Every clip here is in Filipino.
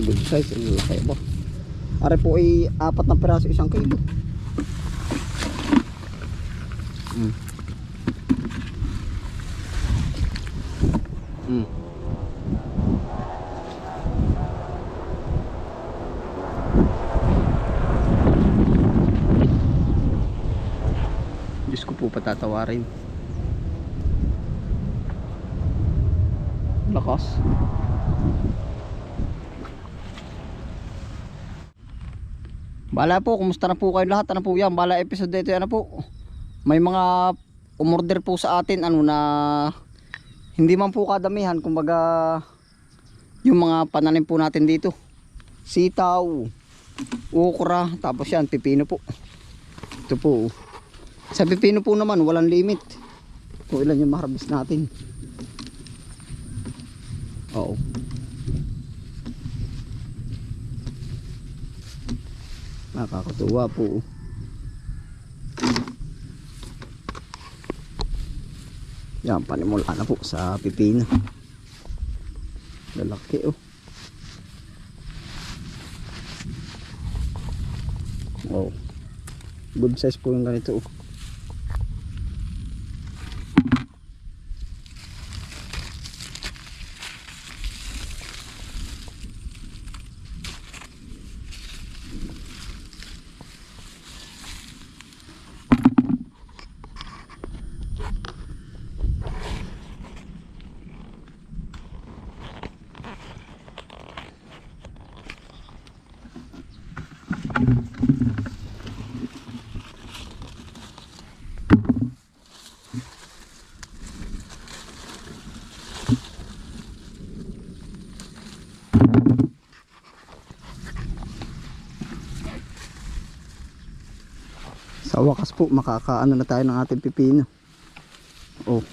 Ay, good size. Ay, laki ba? Are po ay apat na piraso isang kilo. Mm. Mm. Diyos ko po patatawarin. Lakas. Bala po, kumusta na po kayo lahat? Ano po yan? Bala episode dito ano po? May mga umorder po sa atin ano na hindi man po kadamihan kumbaga yung mga pananim po natin dito. Sitaw, ukra, tapos yan pipino po. Ito po. Sa pipino po naman walang limit. Kung ilan yung maharvest natin. Oo. Nakakatuwa po. Yan, panimula na po sa pipino. Lalaki oh. Oh. Good size po yung ganito oh. Sa wakas po, makakaano na tayo ng ating pipino. Oh.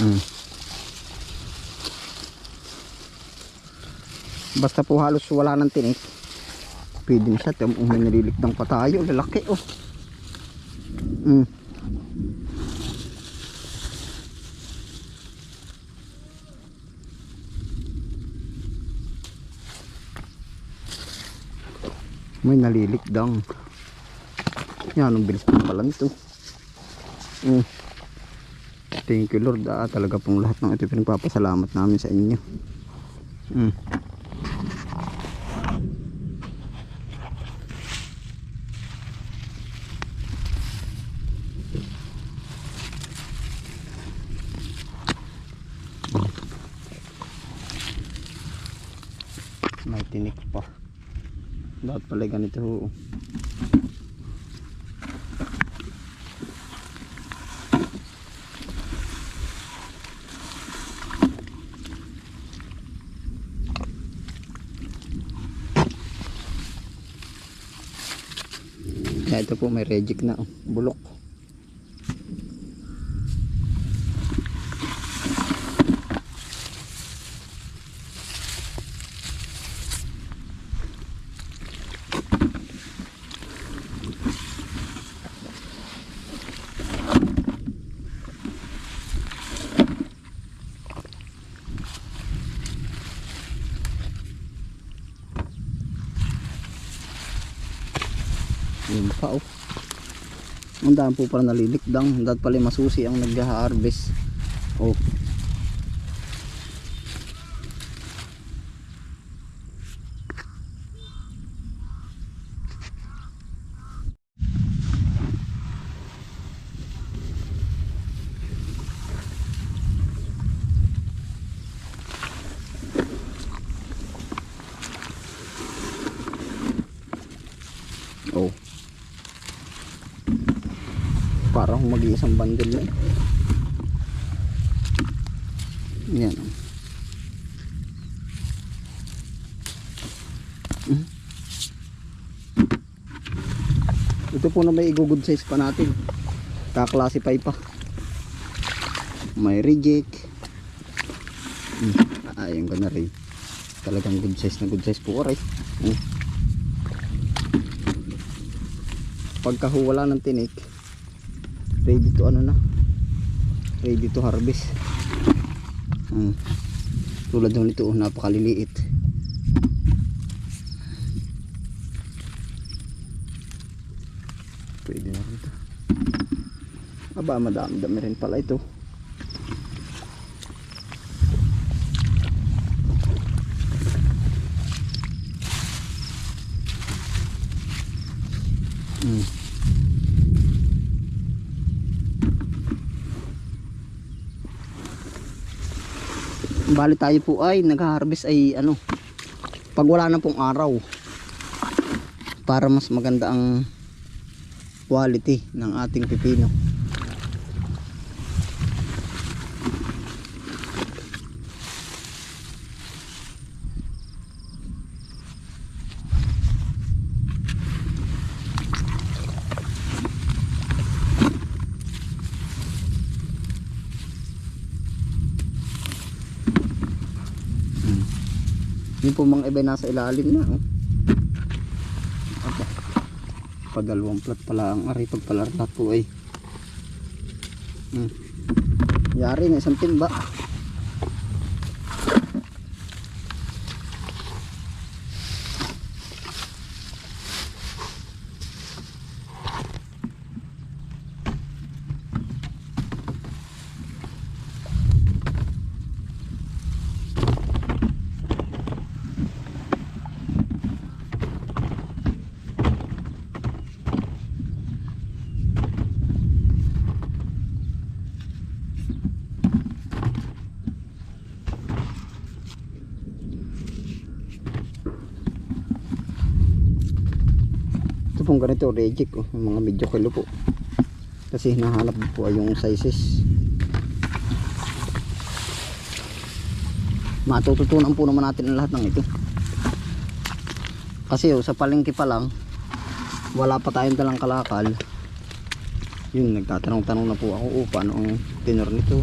Mm. Basta po halos wala nang tinik. Pwede na siya. Mo, may nalilikdang pa tayo. Lalaki oh. Mm. May nalilikdang. Yan, ang bilis pa pala nito. Mm. Thank you Lord. Ah, talaga pong lahat ng ito pinagpapasalamat namin sa inyo. Mm. May tinik pa. Ganito. ho. Ito po may reject na oh, bulok. Yun pa oh. Ang daan po pala nalilikdang. Ang daan pala masusi ang nag-harvest. Oh. yung isang bundle na eh. Yan. oh. Mhm. Ito po na may i-good size pa natin. Kaklasify pa. May reject. Hmm. Ayun ko na rin. Talagang good size na good size po rin. Hmm. Pagka ho wala ng tinik, ready to ano na. Ready to harvest. Hmm. Tulad nito, oh, napakaliliit. Pwede na rin ito. Aba, madami-dami rin pala ito. Mm. Bali tayo po ay nag-harvest ay ano pag wala na pong araw para mas maganda ang quality ng ating pipino. Yung po mga iba nasa ilalim na. Oh. Aba. Padalawang plat pala ang ari pagpalarlat po ay. Hmm. Yari na isang timba. Pong ganito reject oh, yung mga medyo kilo po. Kasi hinahanap po ay yung sizes. Matututunan po naman natin ang lahat ng ito. Kasi oh, sa palengke pa lang, wala pa tayong dalang kalakal. Yun, nagtatanong-tanong na po ako, oh, paano tenor nito?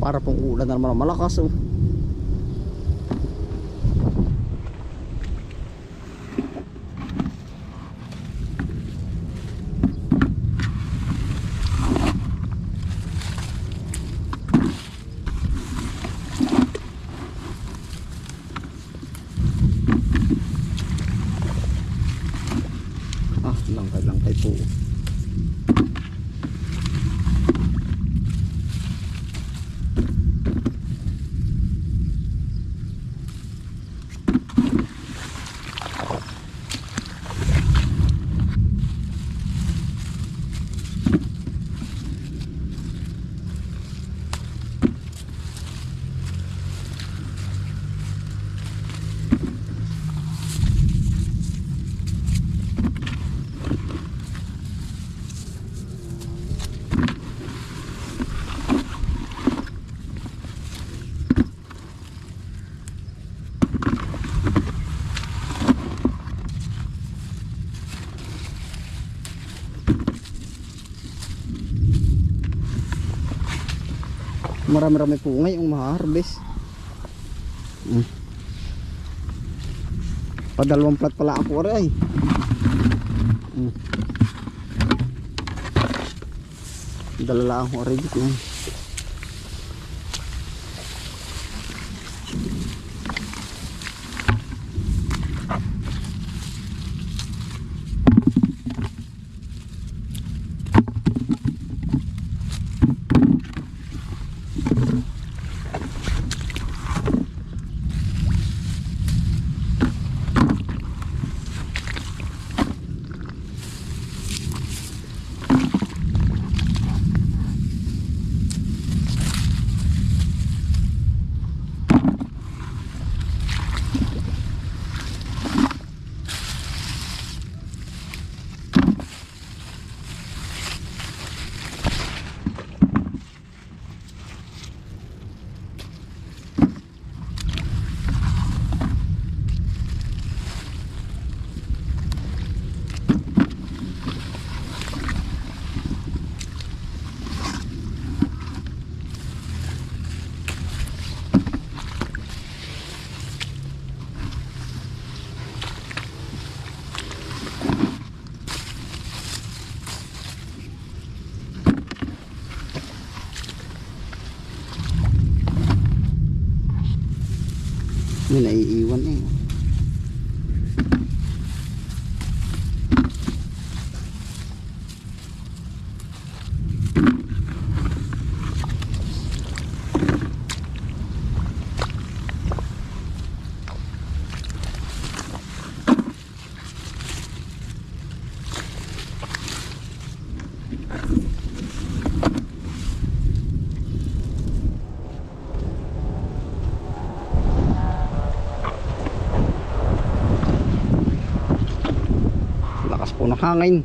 Para pong ulan na naman malakas oh. Ah, langkay-langkay po. Marami-rami po ngayong ma-harvest. Mm. Padalawang plat pala ako rin ay. Mm. Dala lang ako rin dito. May hangin.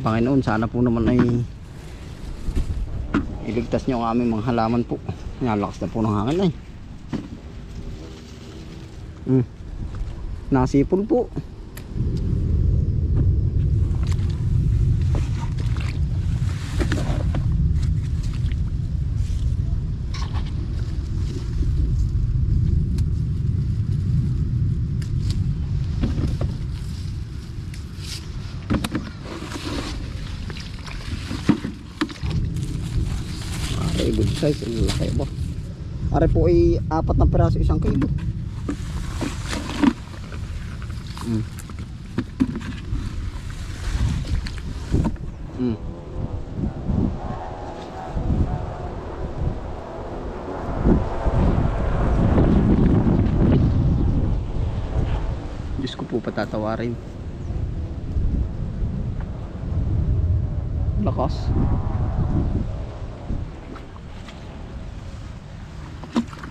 Panginoon, sana po naman ay iligtas niyo ang aming mga halaman po. Nalakas na po ng hangin ay. Hmm. Nasipol po. Ay, good size. Ang laki ba? Are po ay apat na piraso isang kilo. Mm. Mm. Diyos ko po patatawarin. Lakas.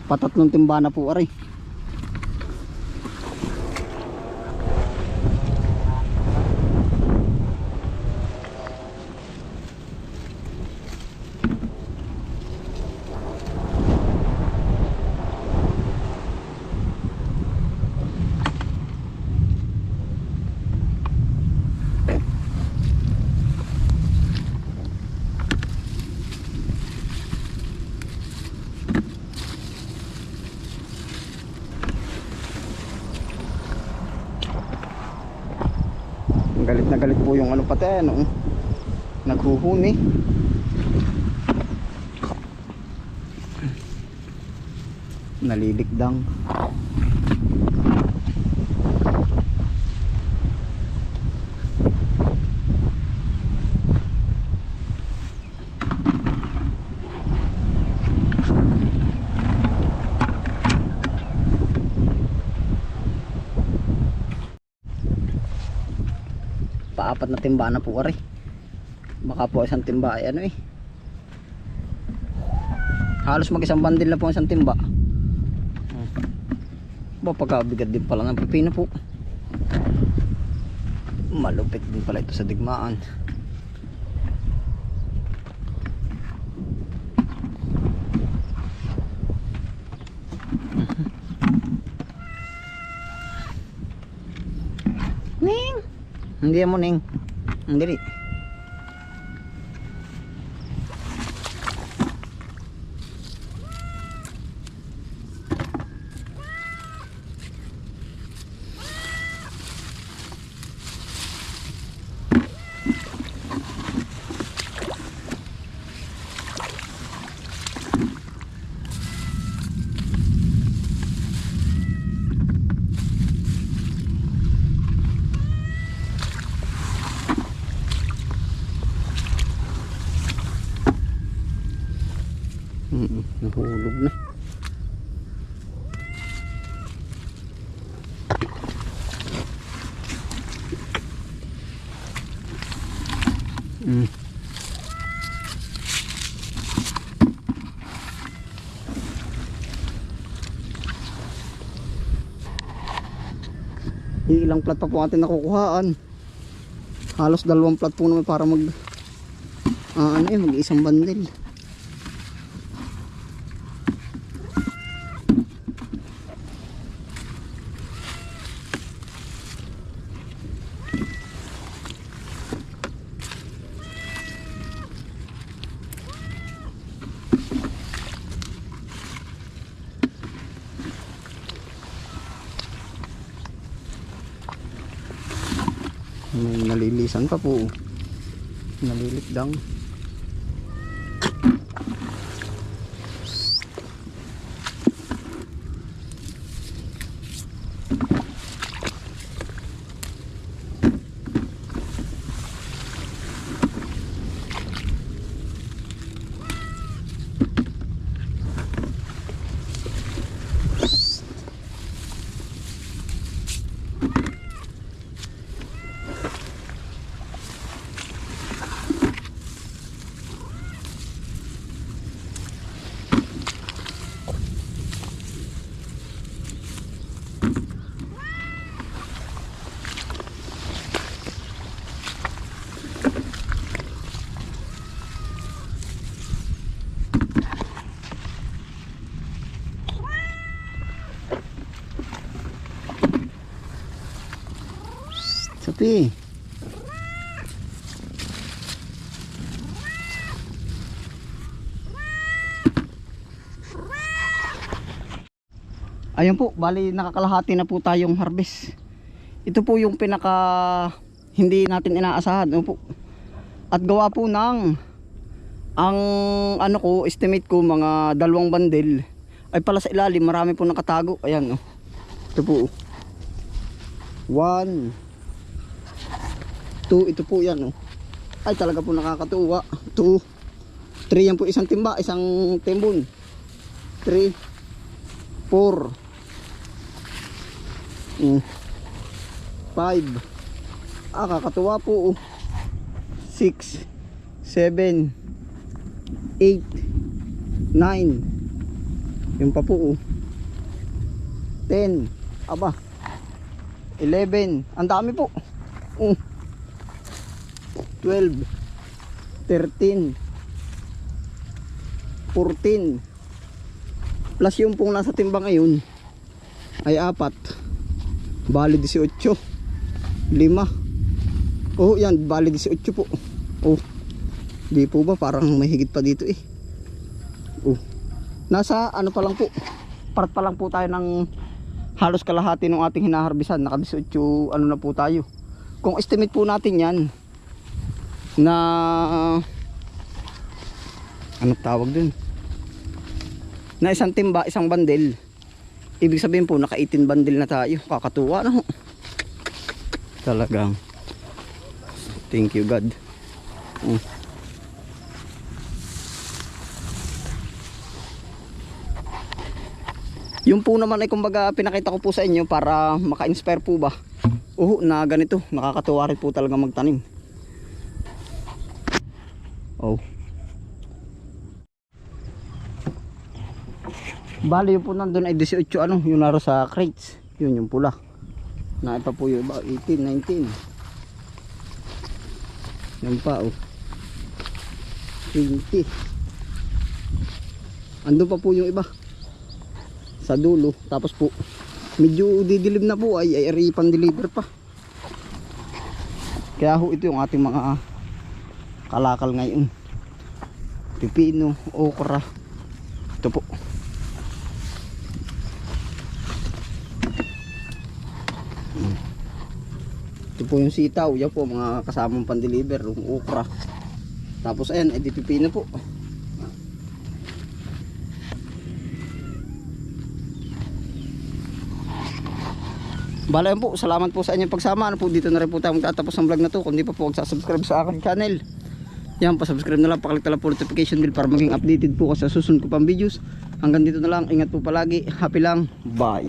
Patatlong timba na po aray. Galit na galit po yung ano pati ano. Naghuhuni. Nalilikdang. Paapat na timba na po ari. Baka po isang timba ay ano eh. Halos mag isang bandil na po isang timba. Ba pagkabigat din pala ng pipino po. Malupit din pala ito sa digmaan. Ning! Hindi mo ning. Hindi. Mm, nahulog na. Mm. Ilang plat pa po natin nakukuhaan. Halos dalawang plat po naman para mag ah, ano eh, mag isang bandil. May nalilisan pa po. Nalilikdang. Sapi. Ayun po, bali nakakalahati na po tayong harvest. Ito po yung pinaka hindi natin inaasahan, ano po. At gawa po ng ang ano ko, estimate ko mga dalawang bandel ay pala sa ilalim, marami po nakatago. Ayan, oh. Ito po. oh. One, two, ito po yan, oh. Ay, talaga po nakakatuwa. Two, three yan po isang timba, isang timbon. Three, four, Mm. Five. Ah, kakatuwa po. oh. Six. Seven. Eight. Nine. Yung pa po. oh. Ten. Aba. Eleven. Ang dami po. Oh. Twelve. Thirteen. Fourteen. Plus yung pong nasa timba ngayon ay apat. Bali 18. 5. Oh, yan, bali 18 po. Oh. Di po ba parang may higit pa dito eh. Oh. Nasa ano pa lang po. Part pa lang po tayo ng halos kalahati ng ating hinaharbisan. Naka 18 ano na po tayo. Kung estimate po natin 'yan na ano tawag dun? Na isang timba, isang bandel. Ibig sabihin po, naka 18 bundle na tayo. Kakatuwa na ho. Talagang. Thank you God. Mm. Yung po naman ay kumbaga pinakita ko po sa inyo para maka-inspire po ba. Oo, na ganito. Nakakatuwa rin po talaga magtanim. Oh. Bali yung po nandun ay 18 ano, yung naro sa crates. Yun yung pula. Na pa po yung iba, 18, 19. Yan pa oh. 20. Andun pa po yung iba. Sa dulo. Tapos po, medyo didilim na po ay, ay, ay pan deliver pa. Kaya ho ito yung ating mga kalakal ngayon. Pipino, okra. Ito po. Ito po yung sitaw, yan po mga kasamang pan-deliver, yung okra. Tapos ayan, ay pipino po. Bala yan po, salamat po sa inyong pagsama. Ano po, dito na rin po tayo magtatapos ng vlog na to. Kung di pa po magsasubscribe sa akin channel. Yan, pa-subscribe na lang, pakalik na lang po notification bell para maging updated po kasi sa susunod ko pang videos. Hanggang dito na lang, ingat po palagi, happy lang, bye.